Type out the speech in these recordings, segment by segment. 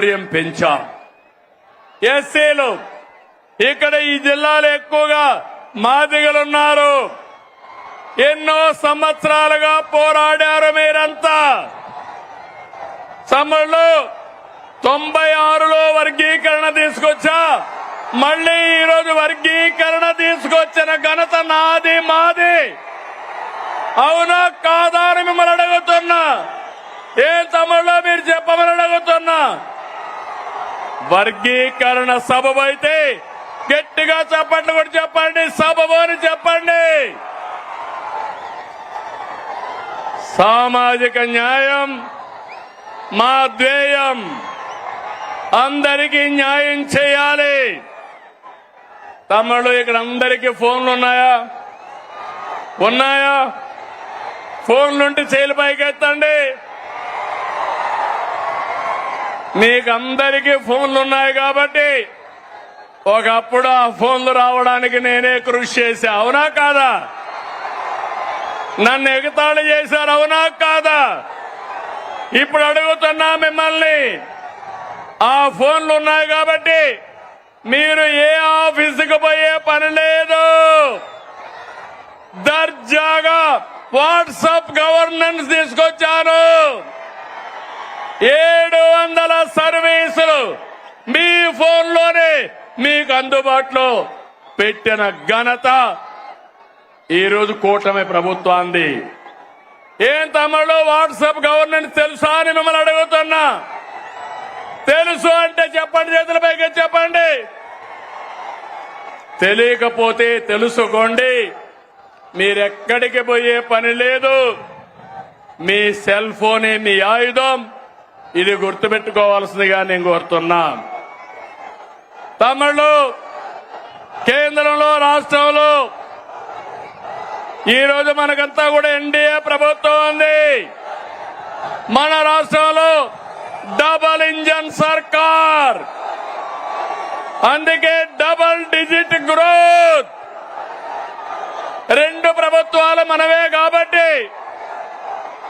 ఆదాయం పెంచాం. ఎస్సీలు ఇక్కడ ఈ జిల్లాలో ఎక్కువగా మాదిగలున్నారు ఎన్నో సంవత్సరాలుగా పోరాడారు మీరంతా. సమ్మర్లో తొంభై ఆరులో వర్గీకరణ తీసుకొచ్చా? మళ్ళీ ఈరోజు వర్గీకరణ తీసుకొచ్చిన ఘనత నాది మాది. అవునా కాదా అని మిమ్మల్ని అడుగుతున్నా. ఏ తమ్ముళ్ళు మీరు చెప్పమని అడుగుతున్నా. వర్గీకరణ సబబైతే అయితే గట్టిగా చెప్పండి కూడా చెప్పండి సబబు అని చెప్పండి. సామాజిక న్యాయం మా ధ్యేయం. అందరికీ న్యాయం చేయాలి. తమ్ముళ్ళు ఇక్కడ అందరికీ ఫోన్లు ఉన్నాయా? ఉన్నాయా? ఫోన్లుంటే చేలు పైకెత్తండి. మీకందరికీ ఫోన్లు ఉన్నాయి కాబట్టి ఒకప్పుడు ఆ ఫోన్లు రావడానికి నేనే కృషి చేశా. అవునా కాదా? నన్ను ఎగతాళి చేశారు అవునా కాదా? ఇప్పుడు అడుగుతున్నా మిమ్మల్ని ఆ ఫోన్లు ఉన్నాయి కాబట్టి మీరు ఏ ఆఫీసుకు పోయే పని లేదు. దర్జాగా వాట్సాప్ గవర్నెన్స్ తీసుకొచ్చాను. ఏడు వందల సర్వీసులు మీ ఫోన్లోనే మీకు అందుబాటులో పెట్టిన ఘనత ఈరోజు కూటమి ప్రభుత్వాన్ని ఏం తమ్ముళ్ళు వాట్సాప్ గవర్నెన్స్ తెలుసా అని మిమ్మల్ని అడుగుతున్నా. తెలుసు అంటే చెప్పండి చేతులపైకి చెప్పండి. తెలియకపోతే తెలుసుకోండి. మీరెక్కడికి పోయే పని లేదు. మీ సెల్ ఫోనే మీ ఆయుధం. ఇది గుర్తుపెట్టుకోవాల్సిందిగా నేను కోరుతున్నా. తమిళు కేంద్రంలో రాష్ట్రంలో ఈరోజు మనకంతా కూడా ఎన్డీఏ ప్రభుత్వం ఉంది. మన రాష్ట్రంలో డబల్ ఇంజన్ సర్కార్. అందుకే డబల్ డిజిట్ గ్రోత్. రెండు ప్రభుత్వాలు మనవే కాబట్టి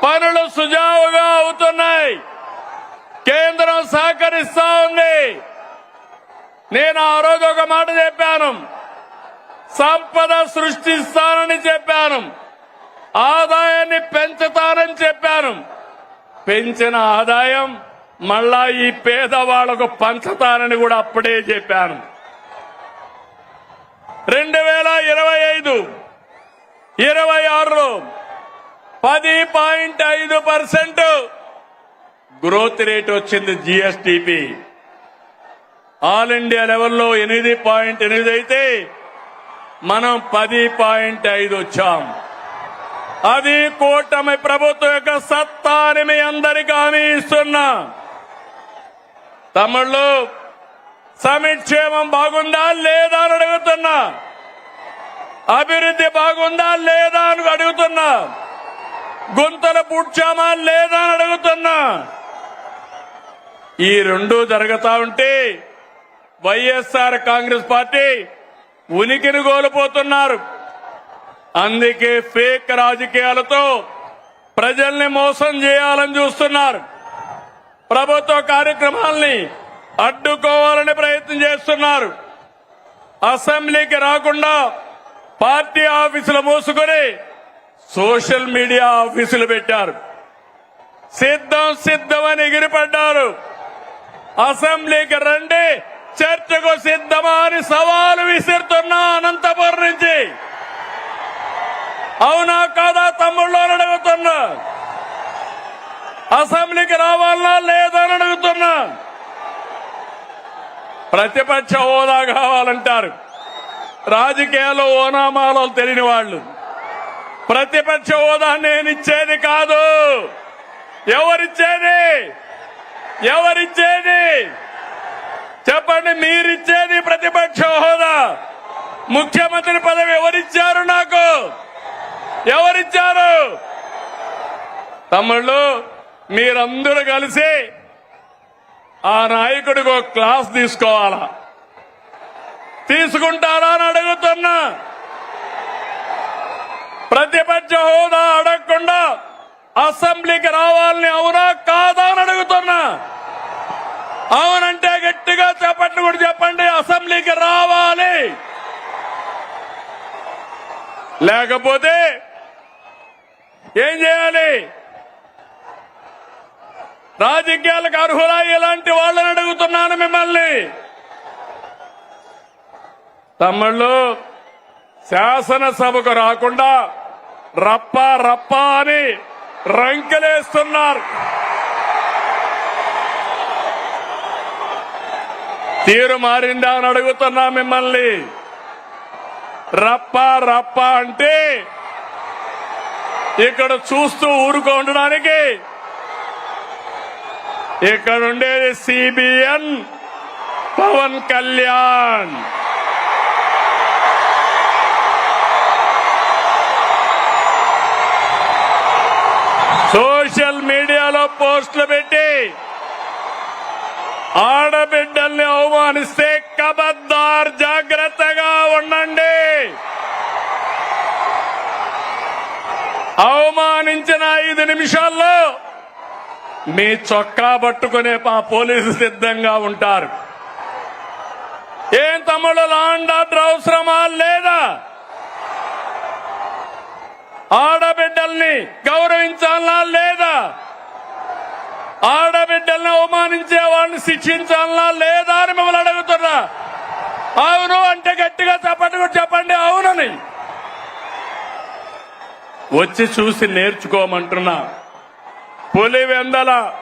పనులు సుజావుగా అవుతున్నాయి. కేంద్రం సహకరిస్తా ఉంది. నేను ఆ రోజు ఒక మాట చెప్పాను. సంపద సృష్టిస్తానని చెప్పాను. ఆదాయాన్ని పెంచుతానని చెప్పాను. పెంచిన ఆదాయం మళ్ళా ఈ పేదవాళ్ళకు పంచుతానని కూడా అప్పుడే చెప్పాను. రెండు వేల ఇరవై ఐదు ఇరవై ఆరులో పది పాయింట్ ఐదు పర్సెంట్ గ్రోత్ రేట్ వచ్చింది జిఎస్టిపి. ఆల్ ఇండియా లెవెల్లో ఎనిమిది పాయింట్ ఎనిమిది అయితే మనం పది పాయింట్ ఐదు వచ్చాం. అది కూటమి ప్రభుత్వం యొక్క సత్తా అని మీ అందరికీ హామీ ఇస్తున్నా. తమిళ్ళు సమిక్షేమం బాగుందా లేదా అని అడుగుతున్నా. అభివృద్ధి బాగుందా లేదా అని అడుగుతున్నా. గుంతలు పుడ్చామా లేదా అని అడుగుతున్నా. ఈ రెండు జరుగుతా ఉంటే వైఎస్ఆర్ కాంగ్రెస్ పార్టీ ఉనికిని కోల్పోతున్నారు. అందుకే ఫేక్ రాజకీయాలతో ప్రజల్ని మోసం చేయాలని చూస్తున్నారు. ప్రభుత్వ కార్యక్రమాల్ని అడ్డుకోవాలని ప్రయత్నం చేస్తున్నారు. అసెంబ్లీకి రాకుండా పార్టీ ఆఫీసులు మూసుకొని సోషల్ మీడియా ఆఫీసులు పెట్టారు. సిద్ధం సిద్ధమని ఎగిరిపడ్డారు. అసెంబ్లీకి రండి. చర్చకు సిద్ధమా అని సవాలు విసిరుతున్నా అనంతపురం నుంచి. అవునా కాదా తమ్ముళ్ళు అని అడుగుతున్నా. అసెంబ్లీకి రావాలా లేదా అని అడుగుతున్నా. ప్రతిపక్ష హోదా కావాలంటారు. రాజకీయాల్లో ఓనామాలో తెలియని వాళ్ళు. ప్రతిపక్ష హోదా నేను ఇచ్చేది కాదు. ఎవరిచ్చేది? ఎవరిచ్చేది? చెప్పండి మీరిచ్చేది ప్రతిపక్ష హోదా? ముఖ్యమంత్రి పదవి ఎవరిచ్చారు నాకు? ఎవరిచ్చారు? తమ్ముళ్ళు మీరందరూ కలిసి ఆ నాయకుడికి ఒక క్లాస్ తీసుకోవాలా? తీసుకుంటారా అని అడుగుతున్నా. ప్రతిపక్ష హోదా అడగకుండా అసెంబ్లీకి రావాలని అవునా కాదా అని అడుగుతున్నా. అవునంటే గట్టిగా చెప్పట్లు కూడా చెప్పండి అసెంబ్లీకి రావాలి. లేకపోతే ఏం చేయాలి? రాజకీయాలకు అర్హులా ఇలాంటి వాళ్ళని అడుగుతున్నాను మిమ్మల్ని. తమ్ముళ్ళు శాసనసభకు రాకుండా రప్ప రప్ప అని రంకెలేస్తున్నారు. తీరు మారిందా అని అడుగుతున్నా మిమ్మల్ని. రప్ప రప్ప అంటే ఇక్కడ చూస్తూ ఊరుకో ఉండడానికి. ఇక్కడ ఉండేది సిబిఎన్ పవన్ కళ్యాణ్. సోషల్ మీడియాలో పోస్టులు పెట్టి ఆడబిడ్డల్ని అవమానిస్తే కబద్దార్ జాగ్రత్తగా ఉండండి. అవమానించిన ఐదు నిమిషాల్లో మీ చొక్కా పట్టుకునే మా పోలీసు సిద్ధంగా ఉంటారు. ఏం తమ్ముడు లాండ్ ఆర్డర్ అవసరమా లేదా? ఆడబిడ్డల్ని గౌరవించాలా లేదా? ఆడబిడ్డల్ని అవమానించే వాళ్ళని శిక్షించాలా లేదా అని మిమ్మల్ని అడుగుతున్నా. అవును అంటే గట్టిగా చెప్పండి కూడా చెప్పండి అవునని. వచ్చి చూసి నేర్చుకోమంటున్నా. పులివెందల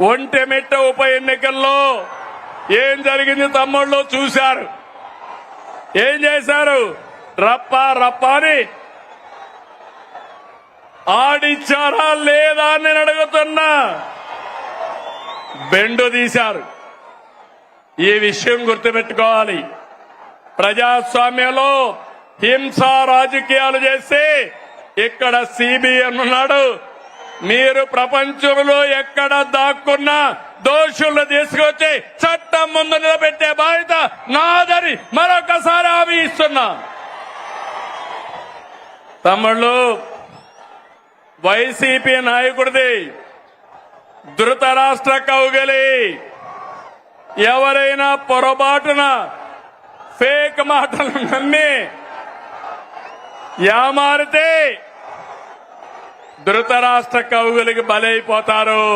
ఒంటెమిట్ట ఉప ఎన్నికల్లో ఏం జరిగింది తమ్ముళ్ళు చూశారు. ఏం చేశారు? రప్ప రప్ప అని ఆడిచ్చారా లేదా అని నేను అడుగుతున్నా. బెండు తీశారు. ఈ విషయం గుర్తుపెట్టుకోవాలి. ప్రజాస్వామ్యంలో హింస రాజకీయాలు చేస్తే ఇక్కడ సిబిఎం ఉన్నాడు మీరు ప్రపంచంలో ఎక్కడ దాక్కున్నా దోషులను తీసుకొచ్చి చట్టం ముందు నిలబెట్టే బాధ్యత నాదని మరొకసారి హామీ ఇస్తున్నా. తమ్ముళ్ళు వైసీపీ నాయకుడిది ధృతరాష్ట్ర కౌగలి. ఎవరైనా పొరపాటున ఫేక్ మాటలు నమ్మి యామారితే ధృతరాష్ట్ర కౌగులికి బలైపోతారు.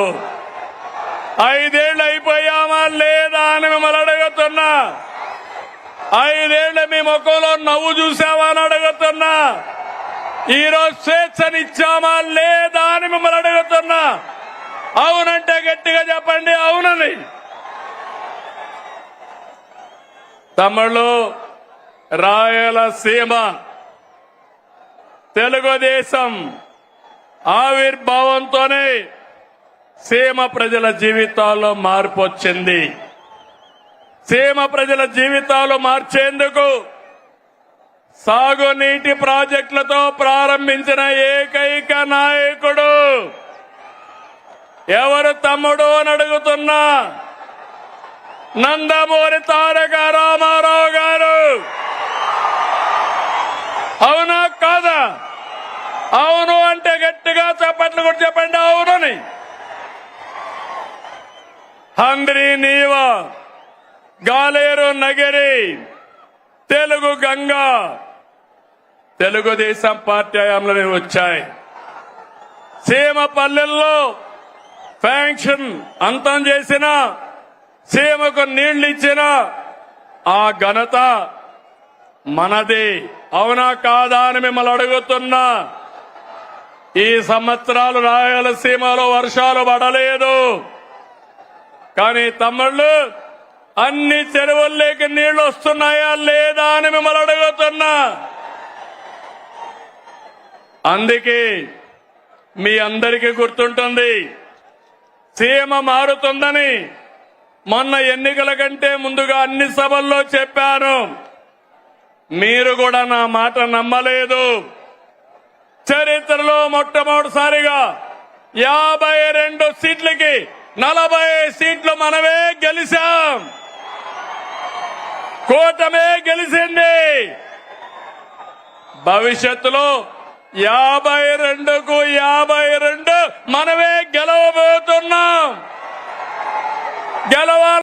ఐదేళ్ళు అయిపోయామా లేదా అని మిమ్మల్ని అడుగుతున్నా. ఐదేళ్ళు మీ ముఖంలో నవ్వు చూసావా అని అడుగుతున్నా. ఈరోజు స్వేచ్ఛనిచ్చామా? లేదా అని మిమ్మల్ని అడుగుతున్నా. అవునంటే గట్టిగా చెప్పండి అవునని. తమిళు రాయలసీమ తెలుగుదేశం ఆవిర్భావంతోనే సీమ ప్రజల జీవితాల్లో మార్పు వచ్చింది. సీమ ప్రజల జీవితాలు మార్చేందుకు సాగునీటి ప్రాజెక్టులతో ప్రారంభించిన ఏకైక నాయకుడు ఎవరు తమ్ముడు అని అడుగుతున్నా నందమూరి తారక రామారావు గారు? అవునా కాదా? అవును అంటే గట్టిగా చప్పట్లు కూడా చెప్పండి అవునని. హంద్రి నీవ గాలేరు నగరి తెలుగు గంగా తెలుగుదేశం పార్టీ హయాంలోనే వచ్చాయి. సీమ పల్లెల్లో ఫ్యాంక్షన్ అంతం చేసిన సీమకు నీళ్ళు ఇచ్చిన ఆ ఘనత మనది. అవునా కాదా అని మిమ్మల్ని అడుగుతున్నా. ఈ సంవత్సరాలు రాయలసీమలో వర్షాలు పడలేదు. కానీ తమ్ముళ్ళు అన్ని చెరువుల్లోకి నీళ్ళు వస్తున్నాయా లేదా అని మిమ్మల్ని అడుగుతున్నా. అందుకే మీ అందరికీ గుర్తుంటుంది సీమ మారుతుందని మొన్న ఎన్నికల కంటే ముందుగా అన్ని సభల్లో చెప్పాను. మీరు కూడా నా మాట నమ్మలేదు. చరిత్రలో మొట్టమొదటిసారిగా యాభై రెండు సీట్లకి నలభై సీట్లు మనమే గెలిచాం. కూటమే గెలిచింది. భవిష్యత్తులో యాభై రెండుకు యాభై రెండు మనమే గెలవబోతున్నాం. గెలవాలి